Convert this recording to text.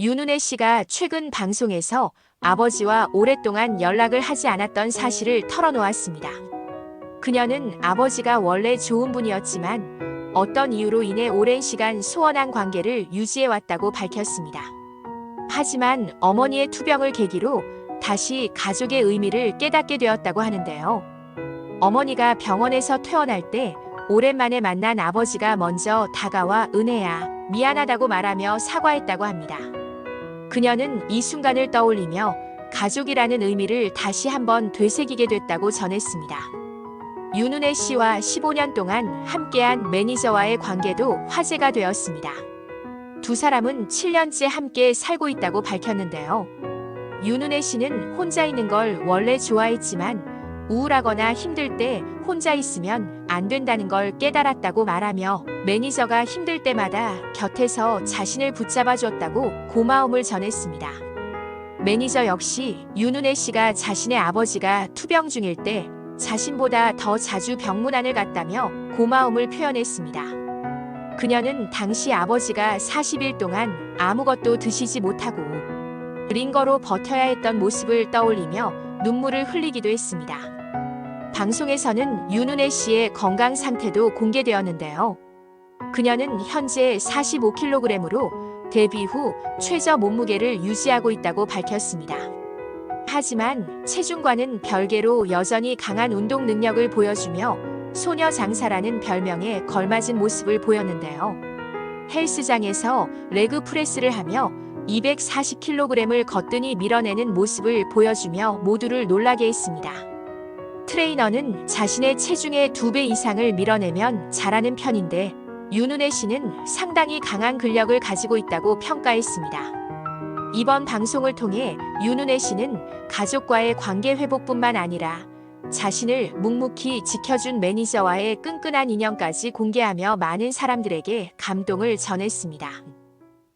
윤은혜 씨가 최근 방송에서 아버지와 오랫동안 연락을 하지 않았던 사실을 털어놓았습니다. 그녀는 아버지가 원래 좋은 분이었지만 어떤 이유로 인해 오랜 시간 소원한 관계를 유지해왔다고 밝혔습니다. 하지만 어머니의 투병을 계기로 다시 가족의 의미를 깨닫게 되었다고 하는데요. 어머니가 병원에서 퇴원할 때 오랜만에 만난 아버지가 먼저 다가와 은혜야, 미안하다고 말하며 사과했다고 합니다. 그녀는 이 순간을 떠올리며 가족이라는 의미를 다시 한번 되새기게 됐다고 전했습니다. 윤은혜 씨와 15년 동안 함께한 매니저와의 관계도 화제가 되었습니다. 두 사람은 7년째 함께 살고 있다고 밝혔는데요. 윤은혜 씨는 혼자 있는 걸 원래 좋아했지만 우울하거나 힘들 때 혼자 있으면 안 된다는 걸 깨달았다고 말하며 매니저가 힘들 때마다 곁에서 자신을 붙잡아 줬다고 고마움을 전했습니다. 매니저 역시 윤은혜 씨가 자신의 아버지가 투병 중일 때 자신보다 더 자주 병문안을 갔다며 고마움을 표현했습니다. 그녀는 당시 아버지가 40일 동안 아무것도 드시지 못하고 링거로 버텨야 했던 모습을 떠올리며 눈물을 흘리기도 했습니다. 방송에서는 윤은혜 씨의 건강 상태도 공개되었는데요. 그녀는 현재 45kg으로 데뷔 후 최저 몸무게를 유지하고 있다고 밝혔습니다. 하지만 체중과는 별개로 여전히 강한 운동 능력을 보여주며 소녀 장사라는 별명에 걸맞은 모습을 보였는데요. 헬스장에서 레그 프레스를 하며 240kg을 거뜬히 밀어내는 모습을 보여주며 모두를 놀라게 했습니다. 트레이너는 자신의 체중의 두배 이상을 밀어내면 잘하는 편인데 윤은혜 씨는 상당히 강한 근력을 가지고 있다고 평가했습니다. 이번 방송을 통해 윤은혜 씨는 가족과의 관계 회복뿐만 아니라 자신을 묵묵히 지켜준 매니저와의 끈끈한 인연까지 공개하며 많은 사람들에게 감동을 전했습니다.